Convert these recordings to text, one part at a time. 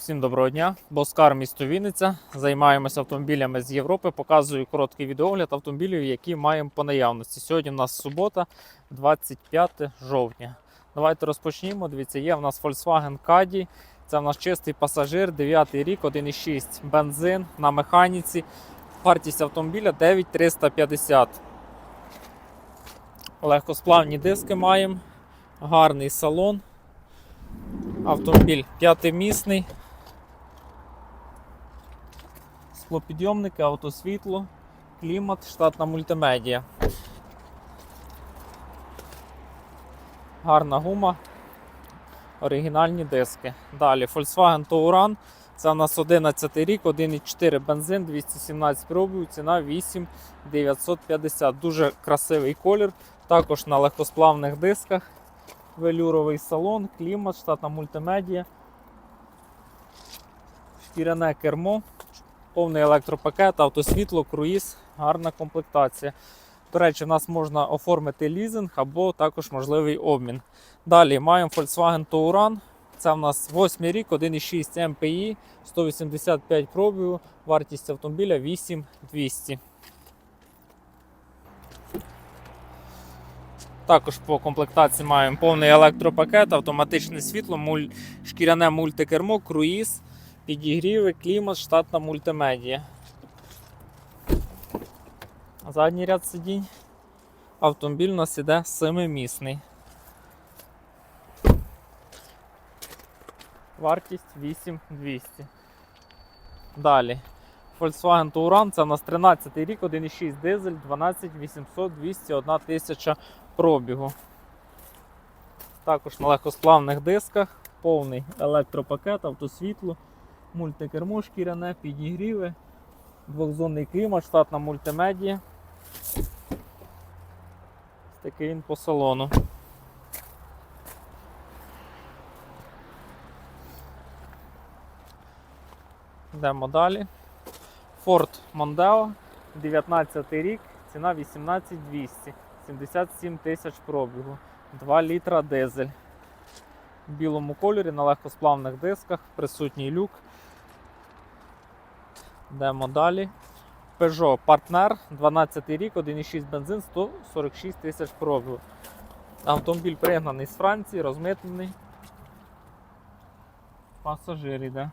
Всім доброго дня. Боскар місто Вінниця. Займаємося автомобілями з Європи. Показую короткий відеогляд автомобілів, які маємо по наявності. Сьогодні в нас субота, 25 жовтня. Давайте розпочнімо. Дивіться, є в нас Volkswagen Caddy. Це в нас чистий пасажир, 9 рік, 1,6 бензин на механіці. Вартість автомобіля 9350. Легкосплавні диски маємо. Гарний салон. Автомобіль п'ятимісний. Склопідйомники, автосвітло, клімат, штатна мультимедія. Гарна гума, оригінальні диски. Далі Volkswagen Touran. Це у нас 11 рік, 1,4 бензин, 217 пробів, ціна 8950. Дуже красивий колір. Також на легкосплавних дисках. Велюровий салон, клімат, штатна мультимедія. Шкіряне кермо, повний електропакет, автосвітло, круїз, гарна комплектація. До речі, в нас можна оформити лізинг або також можливий обмін. Далі маємо Volkswagen Touran. Це в нас 8 рік, 1,6 MPI, 185 пробігу, вартість автомобіля 8200. Також по комплектації маємо повний електропакет, автоматичне світло, шкіряне мультикермо, круїз, підігріви, клімат, штатна мультимедія. Задній ряд сидінь. Автомобіль у нас іде семимісний. Вартість 8200. Далі. Volkswagen Touran, це у нас 13 рік, 1,6 дизель, 12 800 201 тисяча пробігу. Також на легкосплавних дисках, повний електропакет, автосвітло, мультикермо шкіряне, підігріви, двохзонний клімат, штатна мультимедія. Такий він по салону. Йдемо далі. Ford Mondeo, 19 рік, ціна 18200, 77 тисяч пробігу, 2 літра дизель. В білому кольорі на легкосплавних дисках, присутній люк. Йдемо далі. Peugeot Partner, 12 рік, 1,6 бензин, 146 тисяч пробігу. Автомобіль пригнаний з Франції, розмитнений. Пасажир іде.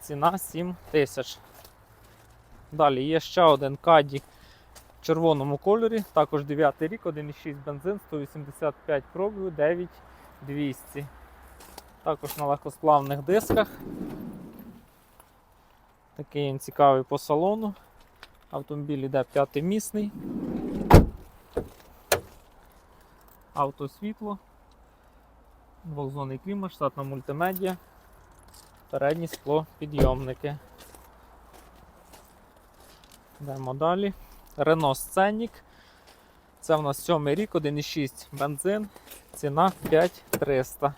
Ціна 7 тисяч. Далі є ще один каді в червоному кольорі, також 9 рік, 1,6 бензин, 185 пробігу, 9200. Також на легкосплавних дисках. Такий він цікавий по салону. Автомобіль йде п'ятимісний. Автосвітло, двохзонний клімат, штатна мультимедіа передні скло підйомники. Йдемо далі. Renault Scenic. Це в нас 7 рік, 1,6 бензин, ціна 5300.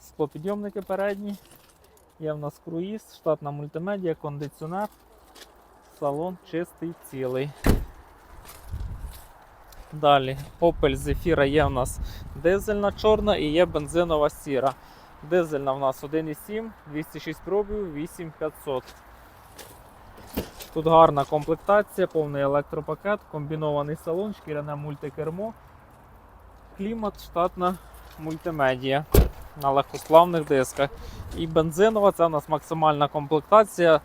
Склопідйомники передні. Є в нас круїз, штатна мультимедіа, кондиціонер, салон чистий цілий. Далі Opel Zafira є в нас дизельна чорна і є бензинова сіра. Дизельна в нас 1,7, 206 пробів, 8500. Тут гарна комплектація, повний електропакет, комбінований салон, шкіряне мультикермо, клімат, штатна мультимедія на легкосплавних дисках. І бензинова це у нас максимальна комплектація.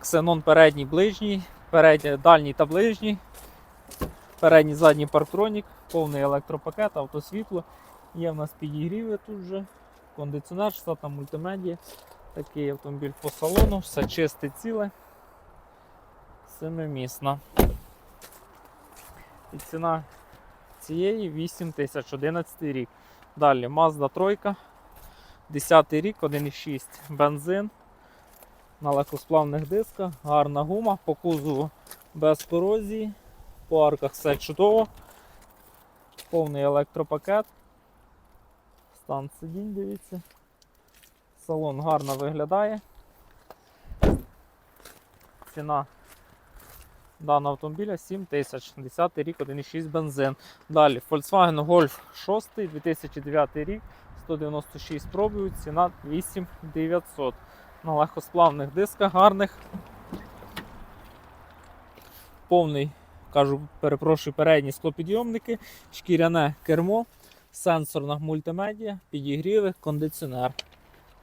Ксенон передній ближній, передній, дальній та ближній, передній задній парктронік, повний електропакет, автосвітло. Є в нас підігріви тут вже кондиціонер, штатна мультимедія. Такий автомобіль по салону, все чисте ціле, семимісна. І ціна цієї 8 тисяч 11 рік. Далі Mazda 3, 10 рік, 1,6 бензин. На легкосплавних дисках, гарна гума, по кузову без корозії, по арках все чудово, повний електропакет. Стан сидінь, дивіться. Салон гарно виглядає. Ціна даного автомобіля 7 тисяч, 10 рік, 1,6 бензин. Далі Volkswagen Golf 6, 2009 рік, 196 пробую, ціна 8900. На легкосплавних дисках гарних. Повний, кажу, перепрошую, передні склопідйомники, шкіряне кермо, сенсорна мультимедіа, підігріви, кондиціонер.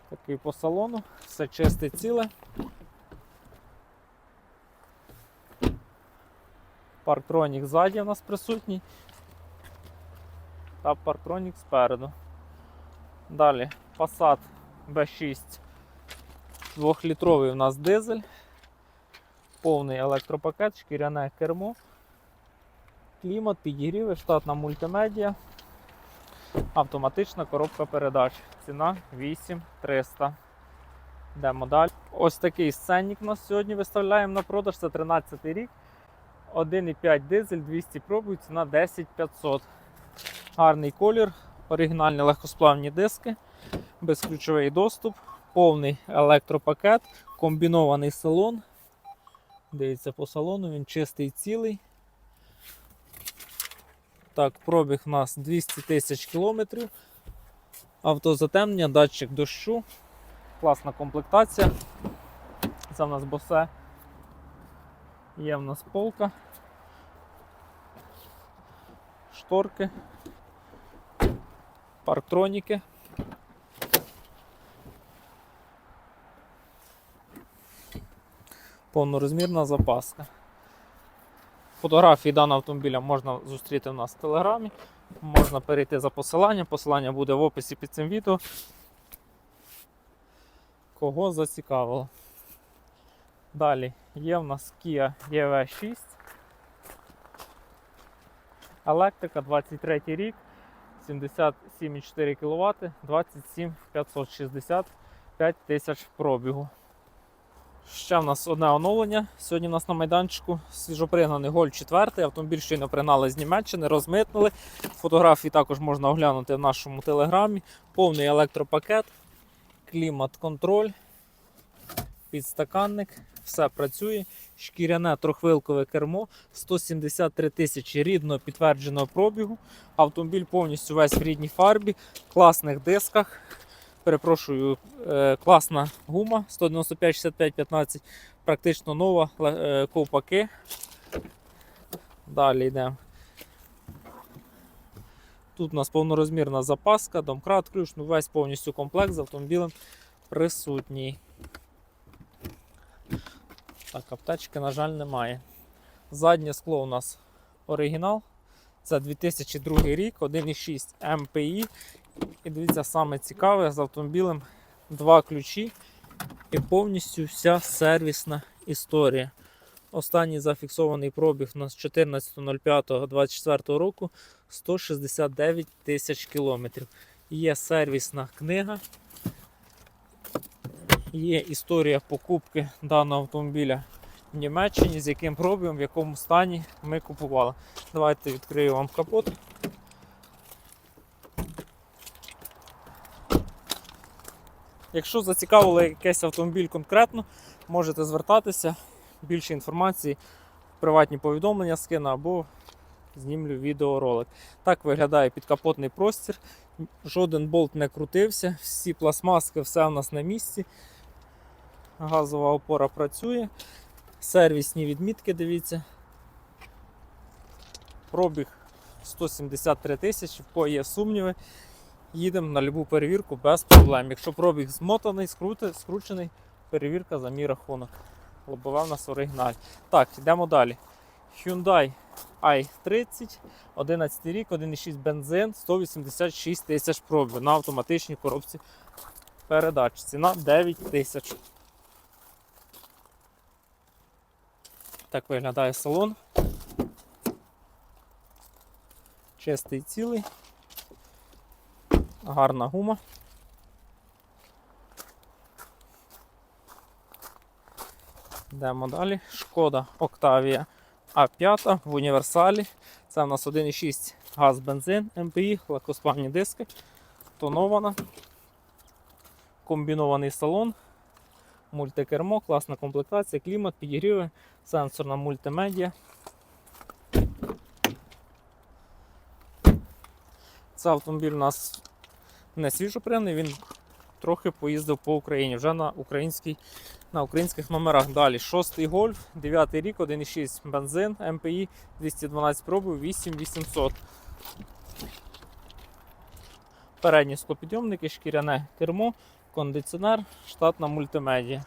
Такий по салону, все чисте ціле. Парктронік ззаді у нас присутній. Та парктронік спереду. Далі Passat B6 2-літровий у нас дизель. Повний електропакет, шкіряне кермо. Клімат, підігріви, штатна мультимедіа. Автоматична коробка передач. Ціна 8300. Йдемо далі. Ось такий сценник у нас сьогодні виставляємо на продаж. Це 13 рік. 1,5 дизель, 200 пробують, ціна 10500. Гарний колір, оригінальні легкосплавні диски, безключовий доступ, повний електропакет, комбінований салон. Дивіться по салону, він чистий цілий. Так, пробіг у нас 200 тисяч кілометрів. Автозатемнення, датчик дощу, класна комплектація. Це в нас босе. Є в нас полка, шторки, парктроніки. Повнорозмірна запаска. Фотографії даного автомобіля можна зустріти у нас в телеграмі. Можна перейти за посиланням. Посилання буде в описі під цим відео. Кого зацікавило. Далі є в нас Kia EV6. Електрика 23 рік, 77,4 кВт, 27 565 тисяч пробігу. Ще в нас одне оновлення. Сьогодні в нас на майданчику свіжопригнаний Голь 4. Автомобіль щойно пригнали з Німеччини, розмитнили. Фотографії також можна оглянути в нашому телеграмі. Повний електропакет, клімат-контроль, підстаканник, все працює. Шкіряне трохвилкове кермо, 173 тисячі рідного підтвердженого пробігу. Автомобіль повністю весь в рідній фарбі, класних дисках. Перепрошую, е, класна гума 195 65 15 практично нова, е, ковпаки. Далі йдемо. Тут у нас повнорозмірна запаска, домкрат, ключ, ну весь повністю комплект з автомобілем присутній. Так, аптечки, на жаль, немає. Заднє скло у нас оригінал. Це 2002 рік, 1,6 MPI. І дивіться, саме цікаве з автомобілем два ключі і повністю вся сервісна історія. Останній зафіксований пробіг у нас 14.05.24 року 169 тисяч кілометрів. Є сервісна книга, є історія покупки даного автомобіля в Німеччині, з яким пробігом, в якому стані ми купували. Давайте відкрию вам капот. Якщо зацікавило якийсь автомобіль конкретно, можете звертатися. Більше інформації, приватні повідомлення скину або знімлю відеоролик. Так виглядає підкапотний простір. Жоден болт не крутився, всі пластмаски, все у нас на місці. Газова опора працює. Сервісні відмітки, дивіться. Пробіг 173 тисячі, в кого є сумніви. Їдемо на любу перевірку без проблем. Якщо пробіг змотаний, скрути, скручений, перевірка за мій рахунок. Лобове в нас оригіналь. Так, йдемо далі. Hyundai i30, 11 рік, 1,6 бензин, 186 тисяч пробів на автоматичній коробці передач. Ціна 9 тисяч. Так виглядає салон. Чистий цілий. Гарна гума. Йдемо далі. Шкода Octavia А5 в універсалі. Це в нас 1,6 газ бензин МПІ, легкосплавні диски, тонована, комбінований салон, мультикермо, класна комплектація, клімат, підігріви, сенсорна мультимедіа. Це автомобіль у нас не свіжопряний, він трохи поїздив по Україні, вже на, українській, на українських номерах. Далі шостий гольф, 9 рік, 1,6 бензин, МПІ, 212 пробів, 8800. Передні склопідйомники, шкіряне кермо, кондиціонер, штатна мультимедія.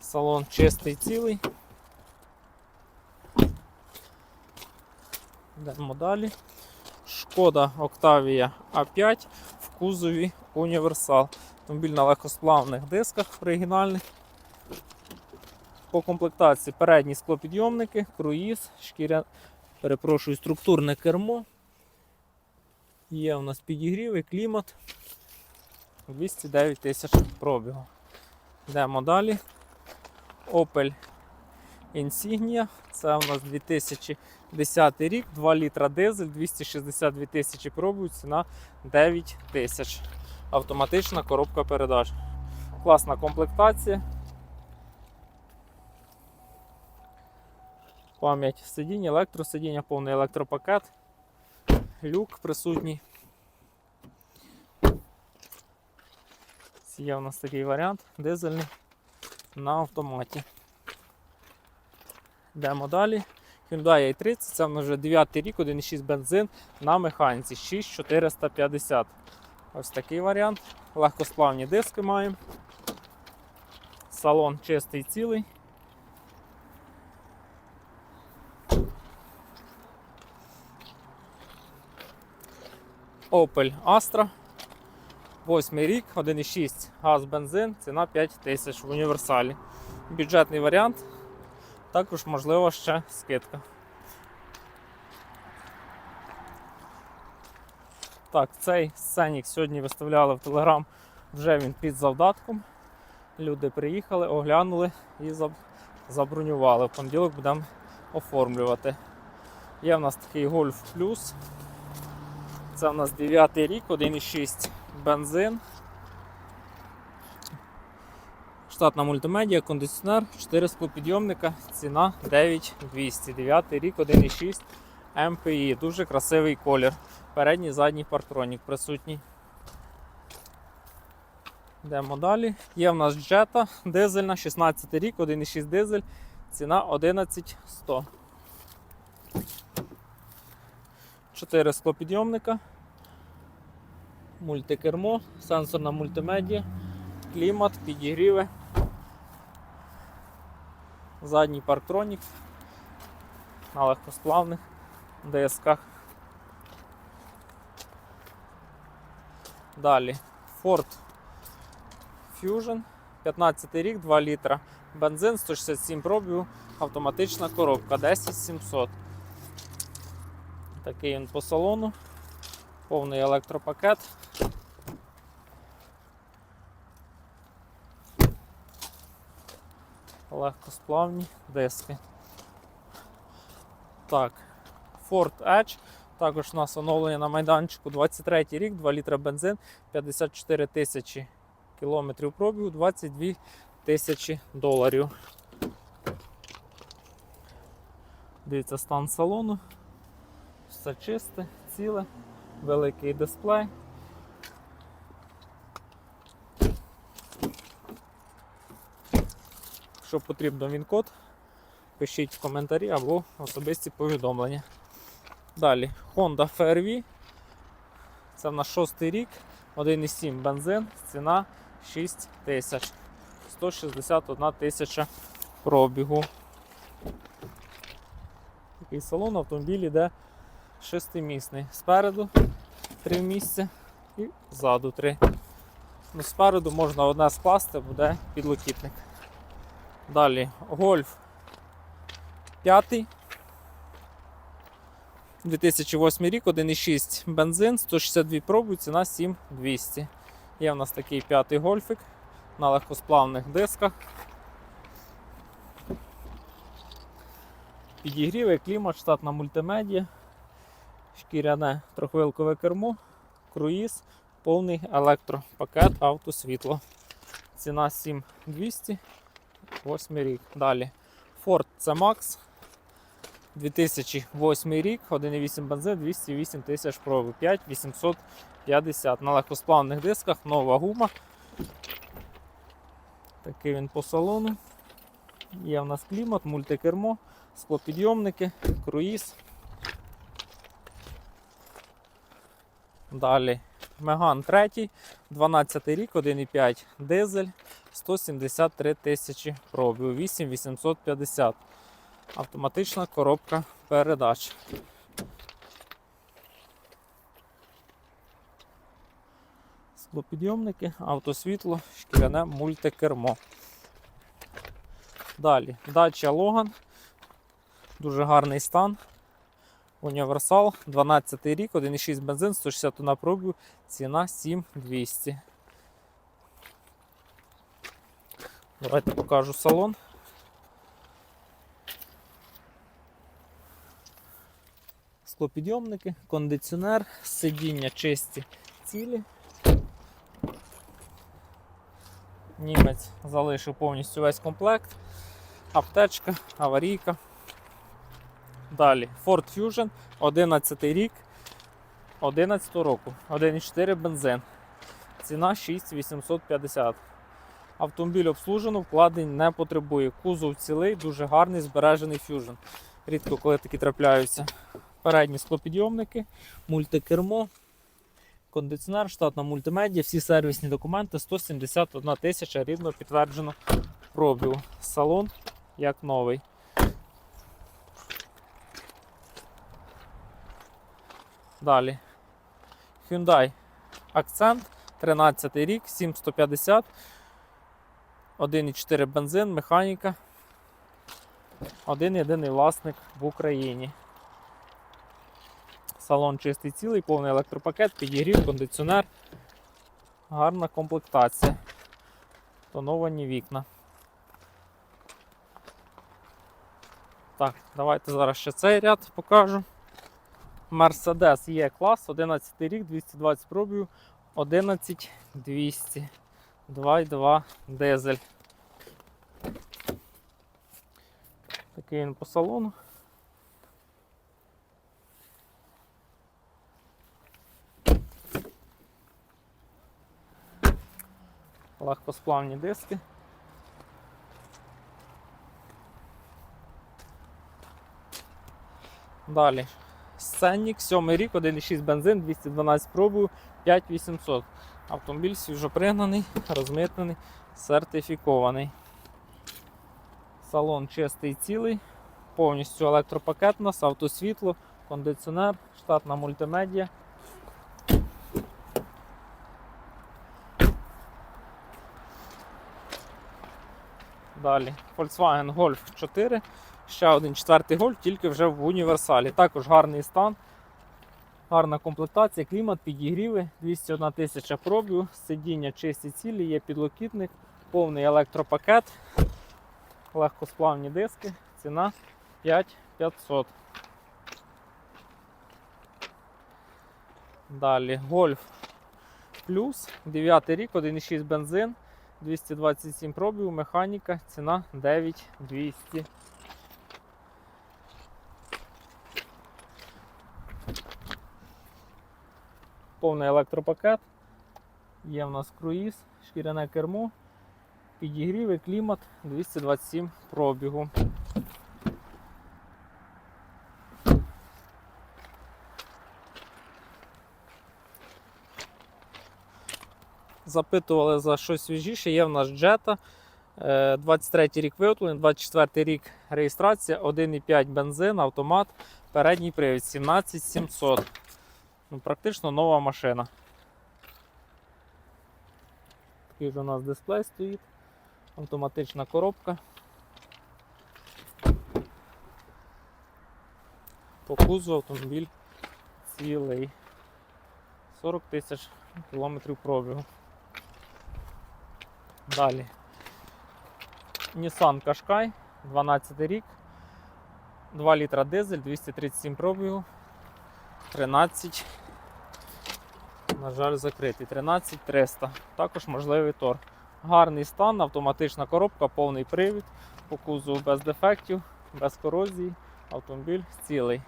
Салон чистий цілий. Йдемо далі. Шкода Octavia A5 в кузові універсал. Автомобіль на легкосплавних дисках оригінальних. По комплектації передні склопідйомники, круїз, шкіря, перепрошую, структурне кермо. Є у нас підігрів і клімат. 209 тисяч пробігу. Йдемо далі. Opel Insignia. Це у нас 2010 рік, 2 літра дизель, 262 тисячі пробігу, ціна 9 тисяч. Автоматична коробка передач. Класна комплектація. Пам'ять сидіння, електросидіння, повний електропакет, люк присутній. Є у нас такий варіант дизельний на автоматі. Йдемо далі. Hyundai i30, це вже 9 рік, 1,6 бензин на механіці 6450. Ось такий варіант. Легкосплавні диски маємо. Салон чистий цілий. Opel Astra. 8 рік, 1,6 газ бензин, ціна 5 тисяч в універсалі. Бюджетний варіант. Також можливо ще скидка. Так, цей сценік сьогодні виставляли в Телеграм, вже він під завдатком. Люди приїхали, оглянули і заб- забронювали. В понеділок будемо оформлювати. Є в нас такий Golf Plus. Це в нас 9 рік, 1,6 бензин. Штатна мультимедіа, кондиціонер, 4 склопідйомника, ціна 9200. 9 рік, 1,6 МПІ. Дуже красивий колір. Передній задній парктронік присутній. Йдемо далі. Є в нас джета дизельна, 16 рік, 1,6 дизель, ціна 11100. 4 склопідйомника, мультикермо, сенсорна мультимедіа, клімат, підігріви, задній парктронік на легкосплавних дисках. Далі Ford Fusion, 15 рік, 2 літра. Бензин 167 пробігу, автоматична коробка 10700. Такий він по салону, повний електропакет. Легкосплавні диски. Так, Ford Edge. Також у нас оновлення на майданчику 23 рік, 2 літра бензин, 54 тисячі кілометрів пробігу, 22 тисячі доларів. Дивіться стан салону. Все чисте, ціле, великий дисплей. Якщо потрібно він-код, пишіть в коментарі або особисті повідомлення. Далі Honda FRV. Це в нас шостий рік, 1,7 бензин, ціна 6 тисяч. 161 тисяча пробігу. Такий салон автомобіль іде шестимісний. Спереду три місця і ззаду три. Ну, спереду можна одне скласти, буде підлокітник. Далі Гольф 5. 2008 рік, 1,6 бензин, 162 пробу, ціна 7200. Є в нас такий п'ятий гольфик на легкосплавних дисках. Підігріве, клімат, штатна мультимедіа, шкіряне трохвилкове кермо, круїз, повний електропакет, автосвітло. Ціна 7200, 8 рік. Далі Ford C-Max 2008 рік, 1,8 бензин, 208 тисяч пробу, 750. На легкосплавних дисках нова гума. Такий він по салону. Є в нас клімат, мультикермо, склопідйомники, круїз. Далі Меган 3, 12 рік, 1,5 дизель, 173 тисячі пробів, 8850. Автоматична коробка передач. Склопідйомники, автосвітло, шкіряне мультикермо. Далі дача Логан. Дуже гарний стан. Універсал, 12 рік, 1,6 бензин, 160 на пробу, ціна 7200. Давайте покажу салон. Склопідйомники, кондиціонер, сидіння чисті цілі. Німець залишив повністю весь комплект. Аптечка, аварійка. Далі Ford Fusion 11 рік 11 року. 1,4 бензин. Ціна 6850. Автомобіль обслужено, вкладень не потребує. Кузов цілий, дуже гарний, збережений Fusion. Рідко коли такі трапляються. Передні склопідйомники, мультикермо, кондиціонер, штатна мультимедіа, всі сервісні документи 171 тисяча рівно підтверджено пробігу. Салон як новий. Далі. Hyundai Accent, 13 рік, 7150, 1,4 бензин, механіка. Один єдиний власник в Україні. Салон чистий цілий, повний електропакет, підігрів, кондиціонер. Гарна комплектація. Тоновані вікна. Так, давайте зараз ще цей ряд покажу. Mercedes є клас, 11 рік, 220 пробів, 11200. 2,2 дизель. Такий він по салону. Легкосплавні диски. Далі. Сценник, 7 рік, 1,6 бензин, 212 пробів, 5800. Автомобіль свіжопригнаний, розмитнений, сертифікований. Салон чистий цілий, повністю електропакет у нас, автосвітло, кондиціонер, штатна мультимедіа. Далі Volkswagen Golf 4. Ще один четвертий гольф, тільки вже в універсалі. Також гарний стан, гарна комплектація, клімат, підігріви, 201 тисяча пробів, сидіння чисті цілі, є підлокітник, повний електропакет, легкосплавні диски, ціна 5500. Далі Гольф Плюс, 9 рік, 1,6 бензин, 227 пробів, механіка, ціна 9200. Повний електропакет. Є в нас круїз, шкіряне кермо, підігріви, клімат 227 пробігу. Запитували за щось свіжіше, є в нас джета. 23 рік виготовлення, 24 рік реєстрація, 1,5 бензин, автомат, передній привід 17700. Ну, практично нова машина. Такий вже у нас дисплей стоїть, автоматична коробка. По кузову автомобіль цілий. 40 тисяч кілометрів пробігу. Далі. Nissan Qashqai, 12 рік, 2 літра дизель, 237 пробігу. 13. На жаль, закритий. 13300. Також можливий торг. Гарний стан, автоматична коробка, повний привід, по кузову без дефектів, без корозії, автомобіль цілий.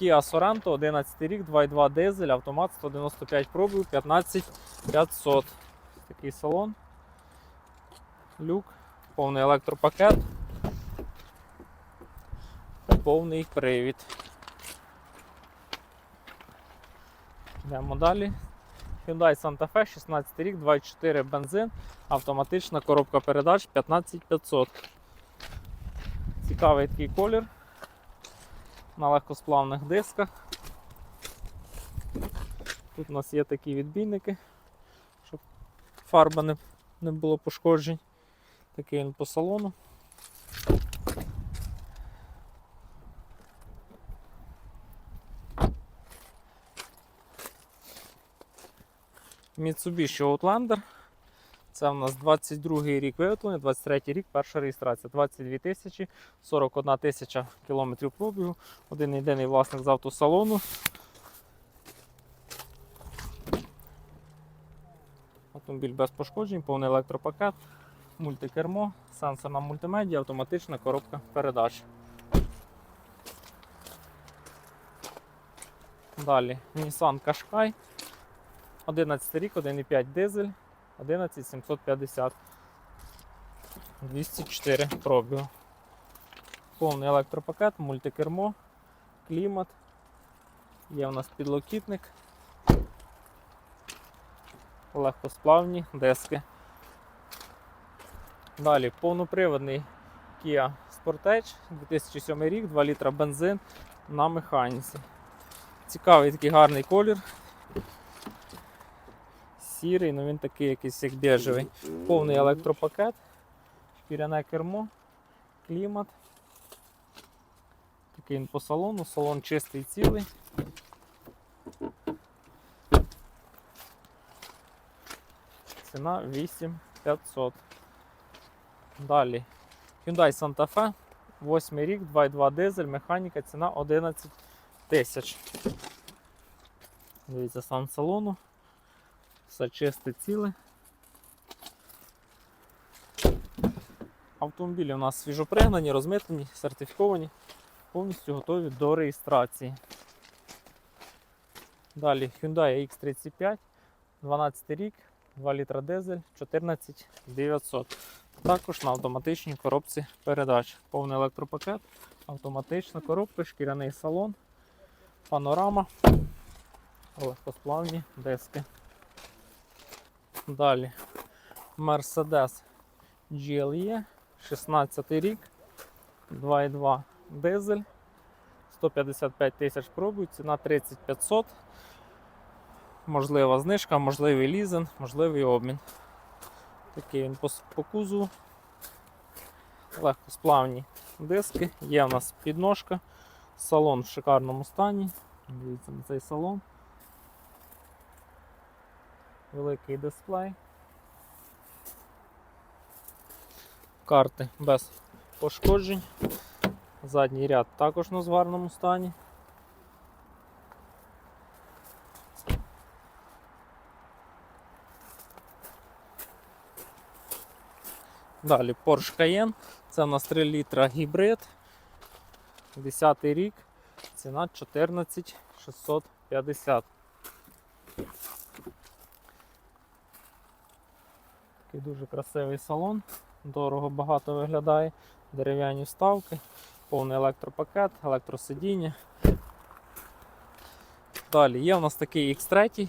Kia Sorento, 11 рік, 2.2 дизель, автомат 195 пробів, 15500. Такий салон. Люк, повний електропакет. Повний привід. Йдемо далі. Hyundai Santa Fe, 16 рік, 2.4 бензин, автоматична коробка передач 15500. Цікавий такий колір на легкосплавних дисках. Тут у нас є такі відбійники, щоб фарба не, не було пошкоджень. Такий він по салону. Mitsubishi Outlander. Це в нас 22 рік виготовлення, 23 рік, перша реєстрація. 22 тисячі, 41 тисяча кілометрів пробігу. Один єдиний власник з автосалону. Автомобіль без пошкоджень, повний електропакет, мультикермо, сенсорна мультимедіа, автоматична коробка передач. Далі Nissan Qashqai. 11 рік, 1,5 дизель, 11750. 204 пробігу. Повний електропакет, мультикермо, клімат. Є у нас підлокітник. Легкосплавні диски. Далі повноприводний Kia Sportage 2007 рік, 2 літра бензин на механіці. Цікавий такий гарний колір. Сірий, ну він такий якийсь як біжевий. Повний електропакет, шкіряне кермо, клімат. Такий він по салону, салон чистий цілий. Ціна 8500. Далі. Hyundai Santa Fe, 8 рік, 2.2 дизель, механіка, ціна 11 тисяч. Дивіться стан салону. Все чисте ціле. Автомобілі у нас свіжопригнані, розмитнені, сертифіковані, повністю готові до реєстрації. Далі Hyundai X35, 12 рік, 2 літра дизель, 14 900. Також на автоматичній коробці передач. Повний електропакет, автоматична коробка, шкіряний салон, панорама, легкосплавні диски. Далі Mercedes GLE, 16 рік, 2,2 дизель, 155 тисяч пробують, ціна 3500. Можлива знижка, можливий лізинг, можливий обмін. Такий він по кузову. Легкосплавні диски. Є в нас підножка. Салон в шикарному стані. Дивіться на цей салон. Великий дисплей. Карти без пошкоджень. Задній ряд також у нас в гарному стані. Далі Porsche Cayenne. Це у нас 3 літра гібрид. 10 рік. Ціна 14 Такий дуже красивий салон. Дорого багато виглядає. Дерев'яні вставки, повний електропакет, електросидіння. Далі є у нас такий X3.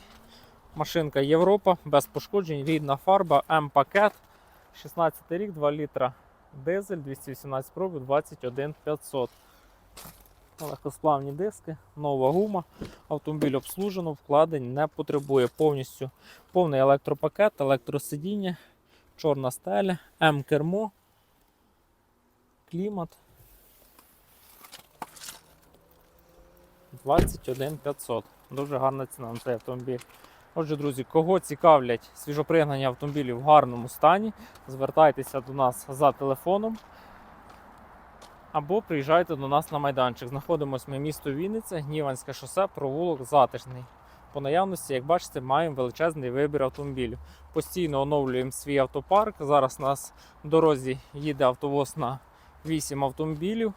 Машинка Європа без пошкоджень, рідна фарба, М-пакет. 16 рік, 2 літра дизель, 218 пробів, 21 500. Легкосплавні диски, нова гума. Автомобіль обслужено, вкладень не потребує повністю повний електропакет, електросидіння, чорна стеля, М-кермо, клімат. 21 500. Дуже гарна ціна на цей автомобіль. Отже, друзі, кого цікавлять свіжопригнані автомобілі в гарному стані, звертайтеся до нас за телефоном або приїжджайте до нас на майданчик. Знаходимося ми місто Вінниця, Гніванське шосе, провулок Затишний. По наявності, як бачите, маємо величезний вибір автомобілів. Постійно оновлюємо свій автопарк. Зараз у нас в дорозі їде автовоз на 8 автомобілів.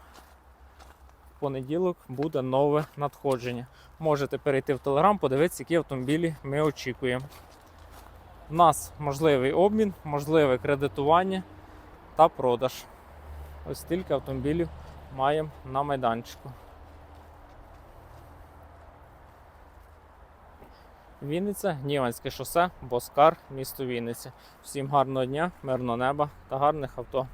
понеділок буде нове надходження. Можете перейти в Телеграм, подивитися, які автомобілі ми очікуємо. У нас можливий обмін, можливе кредитування та продаж. Ось стільки автомобілів маємо на майданчику. Вінниця, Ніванське шосе, Боскар, місто Вінниця. Всім гарного дня, мирного неба та гарних авто.